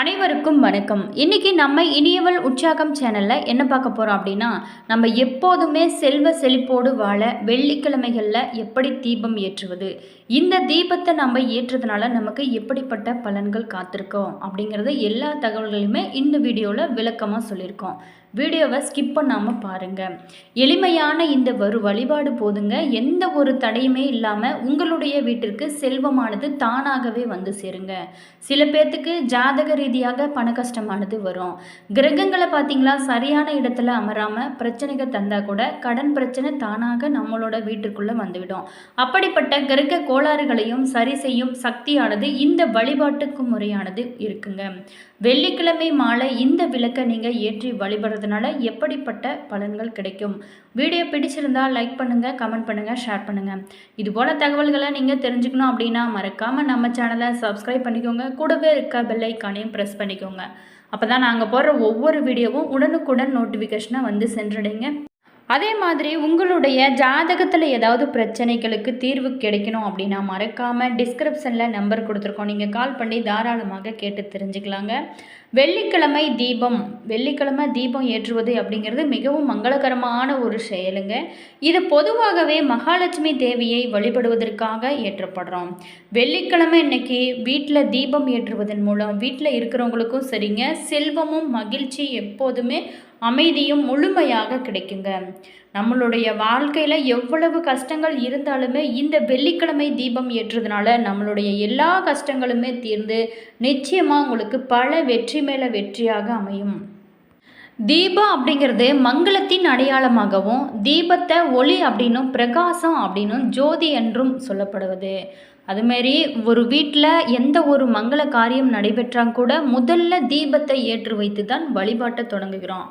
அனைவருக்கும் வணக்கம். இன்னைக்கு நம்ம இனியவள் உற்சாகம் சேனலில் என்ன பார்க்க போகிறோம் அப்படின்னா நம்ம எப்போதுமே செல்வ செழிப்போடு வாழ வெள்ளிக்கிழமைகளில் எப்படி தீபம் ஏற்றுவது? இந்த தீபத்தை நம்ம ஏற்றுறதுனால நமக்கு எப்படிப்பட்ட பலன்கள் காத்திருக்கோம்? அப்படிங்கிறத எல்லா தகவல்களையுமே இந்த வீடியோவில் விளக்கமாக சொல்லியிருக்கோம். வீடியோவை ஸ்கிப் பண்ணாமல் பாருங்கள் எளிமையான இந்த ஒரு வழிபாடு போதுங்க. எந்த ஒரு தடையுமே இல்லாமல் உங்களுடைய வீட்டிற்கு செல்வமானது தானாகவே வந்து சேருங்க. சில பேர்த்துக்கு ஜாதக ரீதியாக பண கஷ்டமானது வரும். கிரகங்களை பார்த்தீங்களா? சரியான இடத்துல அமராமல் பிரச்சனைகள் தந்தால் கூட கடன் பிரச்சனை தானாக நம்மளோட வீட்டிற்குள்ளே வந்துவிடும். அப்படிப்பட்ட கிரக கோளாறுகளையும் சரி செய்யும் சக்தியானது இந்த வழிபாட்டுக்கு முறையானது இருக்குங்க. வெள்ளிக்கிழமை மாலை இந்த விளக்கை நீங்கள் ஏற்றி பண்ணுறதுனால எப்படிப்பட்ட பலன்கள் கிடைக்கும்? வீடியோ பிடிச்சிருந்தால் லைக் பண்ணுங்கள் கமெண்ட் பண்ணுங்கள் ஷேர் பண்ணுங்கள் இதுபோல் தகவல்களை நீங்கள் தெரிஞ்சுக்கணும் அப்படின்னா மறக்காமல் நம்ம சேனலை சப்ஸ்கிரைப் பண்ணிக்கோங்க. கூடவே இருக்க பெல்லைக்கானையும் ப்ரெஸ் பண்ணிக்கோங்க. அப்போ தான் நாங்கள் போடுற ஒவ்வொரு வீடியோவும் உடனுக்குடன் நோட்டிஃபிகேஷனாக வந்து சென்றடைங்க. அதே மாதிரி உங்களுடைய ஜாதகத்தில் ஏதாவது பிரச்சனைகளுக்கு தீர்வு கிடைக்கணும் அப்படின்னா மறக்காமல் டிஸ்கிரிப்ஷனில் நம்பர் கொடுத்துருக்கோம். நீங்கள் கால் பண்ணி தாராளமாக கேட்டு தெரிஞ்சுக்கலாங்க. வெள்ளிக்கிழமை தீபம். வெள்ளிக்கிழமை தீபம் ஏற்றுவது அப்படிங்கிறது மிகவும் மங்களகரமான ஒரு செயலுங்க. இது பொதுவாகவே மகாலட்சுமி தேவியை வழிபடுவதற்காக ஏற்றப்படுறோம். வெள்ளிக்கிழமை இன்னைக்கு வீட்டில் தீபம் ஏற்றுவதன் மூலம் வீட்டில் இருக்கிறவங்களுக்கும் சரிங்க. செல்வமும் மகிழ்ச்சி எப்போதுமே அமைதியும் முழுமையாக கிடைக்குங்க. நம்மளுடைய வாழ்க்கையில் எவ்வளவு கஷ்டங்கள் இருந்தாலுமே இந்த வெள்ளிக்கிழமை தீபம் ஏற்றுறதுனால நம்மளுடைய எல்லா கஷ்டங்களுமே தீர்ந்து நிச்சயமாக உங்களுக்கு பல வெற்றி மேலே வெற்றியாக அமையும். தீபம் அப்படிங்கிறது மங்களத்தின் அடையாளமாகவும் தீபத்தை ஒளி அப்படின்னும் பிரகாசம் அப்படின்னும் ஜோதி என்றும் சொல்லப்படுவது. அதுமாரி ஒரு வீட்டில் எந்த ஒரு மங்கள காரியம் நடைபெற்றால் கூட முதல்ல தீபத்தை ஏற்று வைத்து தான் வழிபாட்டை தொடங்குகிறோம்.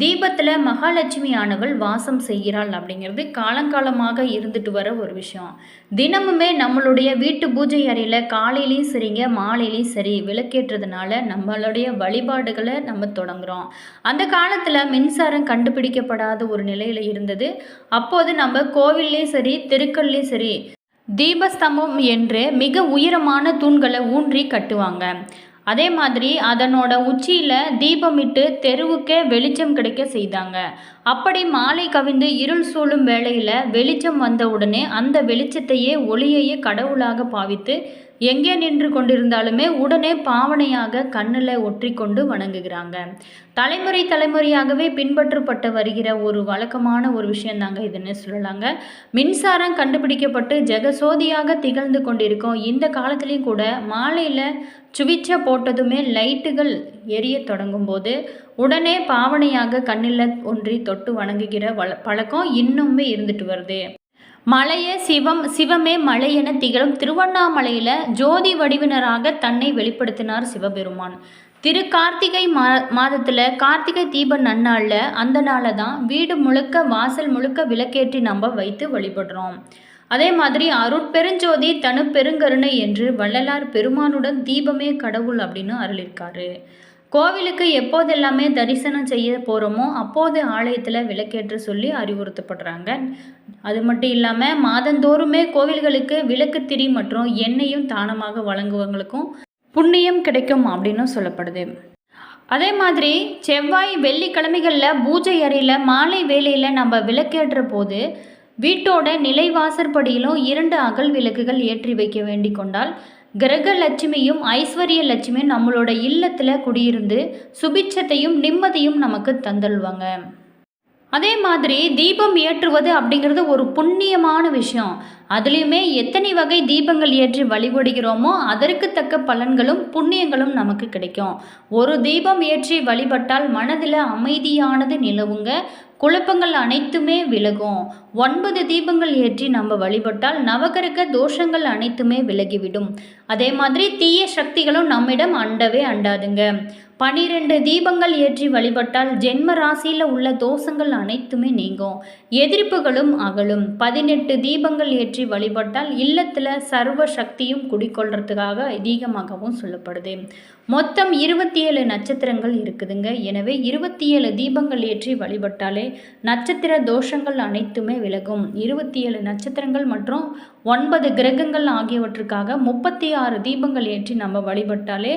தீபத்தில் மகாலட்சுமி ஆனவள் வாசம் செய்கிறாள் அப்படிங்கிறது காலங்காலமாக இருந்துட்டு வர ஒரு விஷயம். தினமுமே நம்மளுடைய வீட்டு பூஜை அறையில் காலையிலையும் சரிங்க மாலையிலையும் சரி விளக்கேற்றதுனால நம்மளுடைய வழிபாடுகளை நம்ம தொடங்குகிறோம் அந்த காலத்தில் மின்சாரம் கண்டுபிடிக்கப்படாத ஒரு நிலையில் இருந்தது. அப்போது நம்ம கோவில்லையும் சரி தெருக்கள்லேயும் சரி தீபஸ்தம்பம் என்று மிக உயரமான தூண்களை ஊன்றி கட்டுவாங்க. அதே மாதிரி அதனோட உச்சியில் தீபமிட்டு தெருவுக்கே வெளிச்சம் கிடைக்க செய்தாங்க. அப்படி மாலை கவிந்து இருள் சூழும் வேளையில் வெளிச்சம் வந்த உடனே அந்த வெளிச்சத்தையே ஒளியையே கடவுளாக பாவித்து எங்கே நின்று கொண்டிருந்தாலுமே உடனே பாவனையாக கண்ணில் ஒற்றி கொண்டு வணங்குகிறாங்க. தலைமுறை தலைமுறையாகவே பின்பற்றப்பட்டு வருகிற ஒரு வழக்கமான ஒரு விஷயந்தாங்க இதுன்னு சொல்லலாங்க. மின்சாரம் கண்டுபிடிக்கப்பட்டு ஜெகசோதியாக திகழ்ந்து கொண்டிருக்கோம் இந்த காலத்துலேயும் கூட மாலையில் சுவிட்சை போட்டதுமே லைட்டுகள் எரிய தொடங்கும் போது உடனே பாவனையாக கண்ணில் ஒன்றி தொட்டு வணங்குகிற வழ பழக்கம் இன்னுமே இருந்துட்டு வருது. மலையே சிவம் சிவமே மலை என திகழும் திருவண்ணாமலையில் ஜோதி வடிவினராக தன்னை வெளிப்படுத்தினார் சிவபெருமான். திரு கார்த்திகை மா மாதத்தில் கார்த்திகை தீப நன்னாளில் அந்த நாளை தான் வீடு முழுக்க வாசல் முழுக்க விளக்கேற்றி நம்ம வைத்து வழிபடுறோம். அதே மாதிரி அருட்பெருஞ்சோதி தனு பெருங்கருணை என்று வள்ளலார் பெருமானுடன் தீபமே கடவுள் அப்படின்னு அருளிருக்காரு. கோவிலுக்கு எப்போதெல்லாமே தரிசனம் செய்ய போகிறோமோ அப்போது ஆலயத்தில் விளக்கேற்ற சொல்லி அறிவுறுத்தப்படுறாங்க. அது மட்டும் இல்லாமல் மாதந்தோறுமே கோவில்களுக்கு விளக்கு திரி மற்றும் எண்ணெயும் தானமாக வழங்குவவங்களுக்கும் புண்ணியம் கிடைக்கும் அப்படின்னு சொல்லப்படுது. அதே மாதிரி செவ்வாய் வெள்ளிக்கிழமைகளில் பூஜை அறையில் மாலை வேலையில் நம்ம விளக்கேற்ற போது வீட்டோட நிலைவாசற்படியிலும் இரண்டு அகல் விளக்குகள் ஏற்றி வைக்க வேண்டி கொண்டால் கிரக லட்சுமியும் ஐஸ்வர்ய லட்சுமியும் நம்மளோட இல்லத்தில் குடியிருந்து சுபிட்சத்தையும் நிம்மதியும் நமக்கு தந்துள்வாங்க. அதே மாதிரி தீபம் ஏற்றுவது அப்படிங்கிறது ஒரு புண்ணியமான விஷயம். அதுலேயுமே எத்தனை வகை தீபங்கள் ஏற்றி வழிபடுகிறோமோ அதற்கு தக்க பலன்களும் புண்ணியங்களும் நமக்கு கிடைக்கும். ஒரு தீபம் ஏற்றி வழிபட்டால் மனதில் அமைதியானது நிலவுங்க. குழப்பங்கள் அனைத்துமே விலகும். ஒன்பது தீபங்கள் ஏற்றி நம்ம வழிபட்டால் நவகரக தோஷங்கள் அனைத்துமே விலகிவிடும். அதே மாதிரி தீய சக்திகளும் நம்மிடம் அண்டவே அண்டாதுங்க. பனிரெண்டு தீபங்கள் ஏற்றி வழிபட்டால் ஜென்ம ராசியில் உள்ள தோஷங்கள் அனைத்துமே நீங்கும். எதிர்ப்புகளும் அகலும். பதினெட்டு தீபங்கள் ஏற்றி வழிபட்டால் இல்லத்தில் சர்வ சக்தியும் குடிக்கொள்றதுக்காக அதிகமாகவும் சொல்லப்படுது. மொத்தம் இருபத்தி ஏழு நட்சத்திரங்கள் இருக்குதுங்க. எனவே இருபத்தி ஏழு தீபங்கள் ஏற்றி வழிபட்டாலே நட்சத்திர தோஷங்கள் அனைத்துமே விலகும். இருபத்தி ஏழு நட்சத்திரங்கள் மற்றும் ஒன்பது கிரகங்கள் ஆகியவற்றுக்காக முப்பத்தி ஆறு தீபங்கள் ஏற்றி நம்ம வழிபட்டாலே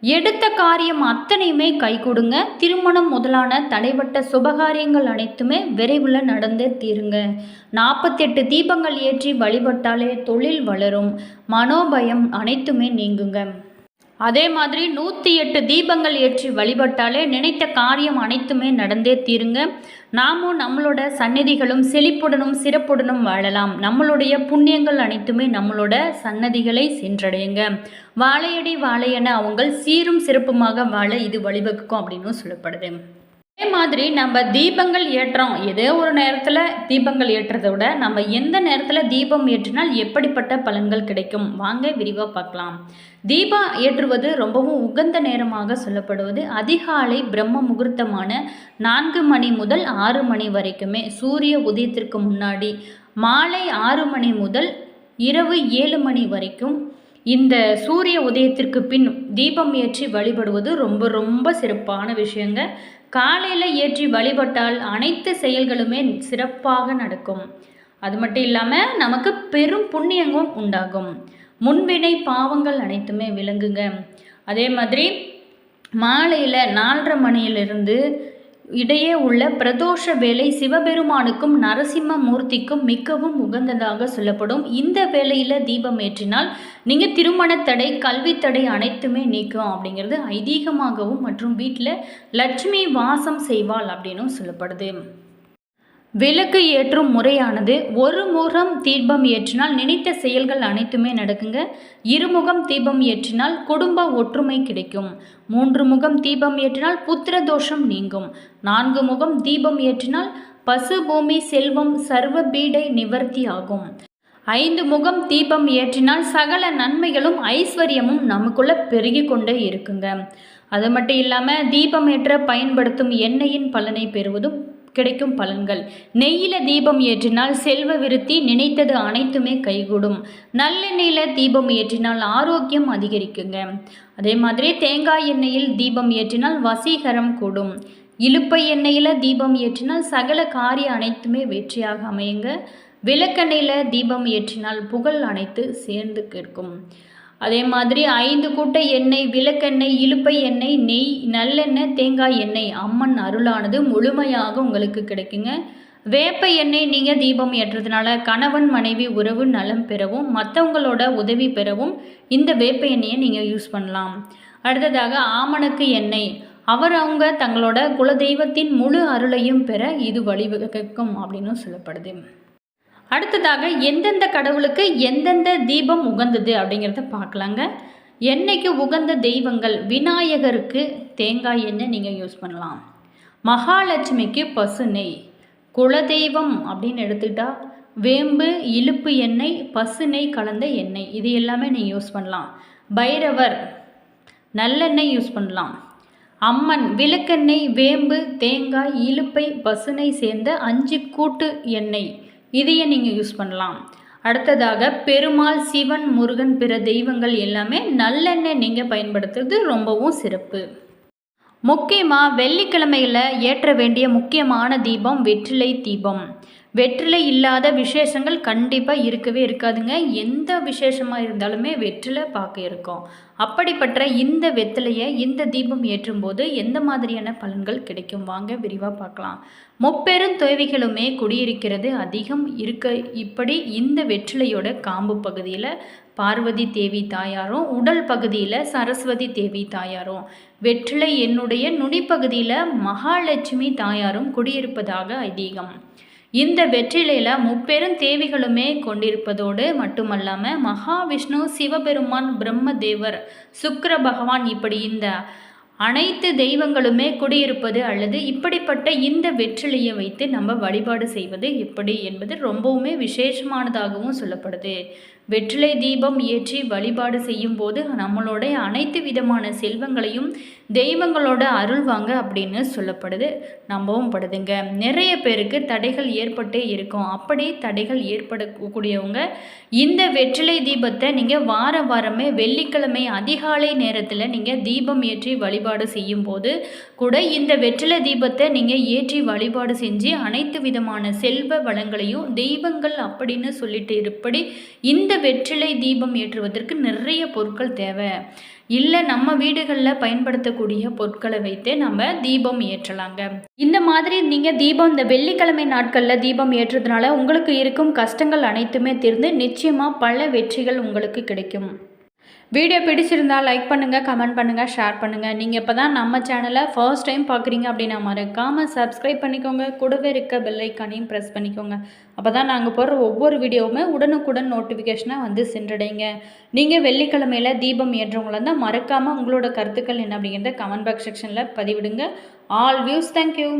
எடுத்த காரியம் அத்தனையுமே கை கொடுங்க. திருமணம் முதலான தடைப்பட்ட சுபகாரியங்கள் அனைத்துமே விரைவில் நடந்தே தீருங்க. நாற்பத்தெட்டு தீபங்கள் ஏற்றி வழிபட்டாலே தொழில் வளரும். மனோபயம் அனைத்துமே நீங்குங்க. அதே மாதிரி நூற்றி எட்டு தீபங்கள் ஏற்றி வழிபட்டாலே நினைத்த காரியம் அனைத்துமே நடந்தே தீருங்க. நாமும் நம்மளோட சன்னதிகளும் செழிப்புடனும் சிறப்புடனும் வாழலாம். நம்மளுடைய புண்ணியங்கள் அனைத்துமே நம்மளோட சன்னதிகளை சென்றடையுங்க. வாழையடி வாழையென அவங்கள் சீரும் சிறப்புமாக வாழ இது வழிவகுக்கும் அப்படின்னு சொல்லப்படுது. அதே மாதிரி நம்ம தீபங்கள் ஏற்றுறோம் ஏதோ ஒரு நேரத்தில் தீபங்கள் ஏற்றுறதை விட நம்ம எந்த நேரத்தில் தீபம் ஏற்றினால் எப்படிப்பட்ட பலன்கள் கிடைக்கும்? வாங்க விரிவாக பார்க்கலாம். தீபம் ஏற்றுவது ரொம்பவும் உகந்த நேரமாக சொல்லப்படுவது அதிகாலை பிரம்ம முகூர்த்தமான நான்கு மணி முதல் ஆறு மணி வரைக்குமே. சூரிய உதயத்திற்கு முன்னாடி மாலை ஆறு மணி முதல் இரவு ஏழு மணி வரைக்கும் இந்த சூரிய உதயத்திற்கு பின் தீபம் ஏற்றி வழிபடுவது ரொம்ப ரொம்ப சிறப்பான விஷயங்க. காலையில் ஏற்றி வழிபட்டால் அனைத்து செயல்களுமே சிறப்பாக நடக்கும். அது மட்டும் இல்லாமல் நமக்கு பெரும் புண்ணியங்கும் உண்டாகும். முன்வினை பாவங்கள் அனைத்துமே விளங்குங்க. அதே மாதிரி மாலையில் நாலரை மணியிலிருந்து இடையே உள்ள பிரதோஷ வேலை சிவபெருமானுக்கும் நரசிம்ம மூர்த்திக்கும் மிகவும் உகந்ததாக சொல்லப்படும். இந்த வேலையில் தீபம் ஏற்றினால் நீங்கள் திருமண தடை கல்வி தடை அனைத்துமே நீக்கும் அப்படிங்கிறது ஐதீகமாகவும் மற்றும் வீட்டில் லட்சுமி வாசம் செய்வாள் அப்படின்னும் சொல்லப்படுது. விளக்கு ஏற்றும் முறையானது ஒரு முகம் தீபம் ஏற்றினால் நினைத்த செயல்கள் அனைத்துமே நடக்குங்க. இருமுகம் தீபம் ஏற்றினால் குடும்ப ஒற்றுமை கிடைக்கும். மூன்று முகம் தீபம் ஏற்றினால் புத்திர தோஷம் நீங்கும். நான்கு முகம் தீபம் ஏற்றினால் பசு பூமி செல்வம் சர்வ பீடை நிவர்த்தி ஆகும். ஐந்து முகம் தீபம் ஏற்றினால் சகல நன்மைகளும் ஐஸ்வர்யமும் நமக்குள்ள பெருகி கொண்டே இருக்குங்க. அது மட்டும் இல்லாமல் தீபம் ஏற்ற பயன்படுத்தும் எண்ணெயின் பலனை பெறுவதும் கிடைக்கும் பலன்கள். நெய்யில தீபம் ஏற்றினால் செல்வ விருத்தி நினைத்தது அனைத்துமே கைகூடும். நல்லெண்ணெயில் தீபம் ஏற்றினால் ஆரோக்கியம் அதிகரிக்குங்க. அதே மாதிரி தேங்காய் எண்ணெயில் தீபம் ஏற்றினால் வசீகரம் கூடும். இழுப்பை எண்ணெயில் தீபம் ஏற்றினால் சகல காரிய அனைத்துமே வெற்றியாக அமையுங்க. விளக்கெண்ணெயில் தீபம் ஏற்றினால் புகழ் அனைத்து சேர்ந்து கேட்கும். அதே மாதிரி ஐந்து கூட்ட எண்ணெய் விளக்கெண்ணெய் இழுப்பை எண்ணெய் நெய் நல்லெண்ணெய் தேங்காய் எண்ணெய் அம்மன் அருளானது முழுமையாக உங்களுக்கு கிடைக்குங்க. வேப்ப எண்ணெய் நீங்கள் தீபம் ஏற்றதுனால கணவன் மனைவி உறவு நலம் பெறவும் மற்றவங்களோட உதவி பெறவும் இந்த வேப்ப எண்ணெயை நீங்கள் யூஸ் பண்ணலாம். அடுத்ததாக ஆமணக்கு எண்ணெய். அவர் அவங்க தங்களோட குலதெய்வத்தின் முழு அருளையும் பெற இது வழிவகுக்கும் அப்படின்னு சொல்லப்படுது. அடுத்ததாக எந்தெந்த கடவுளுக்கு எந்தெந்த தீபம் உகந்தது அப்படிங்கிறத பார்க்கலாங்க. எண்ணெய்க்கு உகந்த தெய்வங்கள் விநாயகருக்கு தேங்காய் எண்ணெய் நீங்கள் யூஸ் பண்ணலாம். மகாலட்சுமிக்கு பசு நெய். குலதெய்வம் அப்படின்னு எடுத்துக்கிட்டால் வேம்பு இழுப்பு எண்ணெய் பசு நெய் கலந்த எண்ணெய். இது எல்லாமே நீங்கள் யூஸ் பண்ணலாம். பைரவர் நல்லெண்ணெய் யூஸ் பண்ணலாம். அம்மன் விளக்கெண்ணெய் வேம்பு தேங்காய் இலுப்பை பசுனை சேர்ந்த அஞ்சு கூட்டு எண்ணெய். இதையே நீங்கள் யூஸ் பண்ணலாம். அடுத்ததாக பெருமாள் சிவன் முருகன் பிற தெய்வங்கள் எல்லாமே நல்லெண்ணெய் நீங்கள் பயன்படுத்துறது ரொம்பவும் சிறப்பு. முக்கியமாக வெள்ளிக்கிழமையில் ஏற்ற வேண்டிய முக்கியமான தீபம் வெற்றிலை தீபம். வெற்றிலை இல்லாத விசேஷங்கள் கண்டிப்பாக இருக்கவே இருக்காதுங்க. எந்த விசேஷமாக இருந்தாலுமே வெற்றிலை பார்க்க இருக்கும். அப்படிப்பட்ட இந்த வெற்றிலையை இந்த தீபம் ஏற்றும்போது எந்த மாதிரியான பலன்கள் கிடைக்கும்? வாங்க விரிவாக பார்க்கலாம். முப்பெரும் தேவைகளுமே குடியிருக்கிறது அதிகம் இருக்க இப்படி இந்த வெற்றிலையோட காம்பு பகுதியில் பார்வதி தேவி தாயாரும் உடல் பகுதியில் சரஸ்வதி தேவி தாயாரும். வெற்றிலை என்னுடைய நுனிப்பகுதியில் மகாலட்சுமி தாயாரும் குடியிருப்பதாக ஐதீகம். இந்த வெற்றிலையில் முப்பெரும் தேவிகளுமே கொண்டிருப்பதோடு மட்டுமல்லாமல் மகாவிஷ்ணு சிவபெருமான் பிரம்மதேவர் சுக்கர பகவான் இப்படி இந்த அனைத்து தெய்வங்களுமே குடியிருப்பது அல்லது இப்படிப்பட்ட இந்த வெற்றிலையை வைத்து நம்ம வழிபாடு செய்வது எப்படி என்பது ரொம்பவுமே விசேஷமானதாகவும் சொல்லப்படுது. வெற்றிலை தீபம் ஏற்றி வழிபாடு செய்யும் போது அனைத்து விதமான செல்வங்களையும் தெய்வங்களோட அருள் வாங்க அப்படின்னு சொல்லப்படுது. நம்பவும் படுதுங்க. நிறைய பேருக்கு தடைகள் ஏற்பட்டே இருக்கும். அப்படி தடைகள் ஏற்படக்கூடியவங்க இந்த வெற்றிலை தீபத்தை நீங்கள் வார வாரமே வெள்ளிக்கிழமை அதிகாலை நேரத்தில் நீங்கள் தீபம் ஏற்றி வழிபாடு செய்யும் போது கூட இந்த வெற்றிலை தீபத்தை நீங்கள் ஏற்றி வழிபாடு செஞ்சு அனைத்து விதமான செல்வ வளங்களையும் தெய்வங்கள் அப்படின்னு சொல்லிட்டு இருப்படி இந்த வெற்றிலை தீபம் ஏற்றுவதற்கு நிறைய பொருட்கள் தேவை. இல்லை நம்ம வீடுகளில் பயன்படுத்தக்கூடிய பொருட்களை வைத்தே நம்ம தீபம் ஏற்றலாங்க. இந்த மாதிரி நீங்கள் தீபம் இந்த வெள்ளிக்கிழமை நாட்களில் தீபம் ஏற்றுறதுனால உங்களுக்கு இருக்கும் கஷ்டங்கள் அனைத்துமே தீர்ந்து நிச்சயமாக பல வெற்றிகள் உங்களுக்கு கிடைக்கும். வீடியோ பிடிச்சிருந்தால் லைக் பண்ணுங்கள் கமெண்ட் பண்ணுங்கள் ஷேர் பண்ணுங்கள் நீங்கள் இப்போ தான் நம்ம சேனலை ஃபர்ஸ்ட் டைம் பார்க்குறீங்க அப்படின்னா மறக்காமல் சப்ஸ்கிரைப் பண்ணிக்கோங்க. கூடவே இருக்க பெல்லைக்கானையும் ப்ரெஸ் பண்ணிக்கோங்க. அப்போ தான் நாங்கள் போடுற ஒவ்வொரு வீடியோவுமே உடனுக்குடன் நோட்டிஃபிகேஷனாக வந்து சென்றடைங்க. நீங்கள் வெள்ளிக்கிழமையில் தீபம் ஏற்றவங்களா இருந்தால் மறக்காமல் உங்களோட கருத்துக்கள் என்ன அப்படிங்கிறத கமெண்ட் பாக்ஸ் செக்ஷனில் பதிவிடுங்க. All views thank you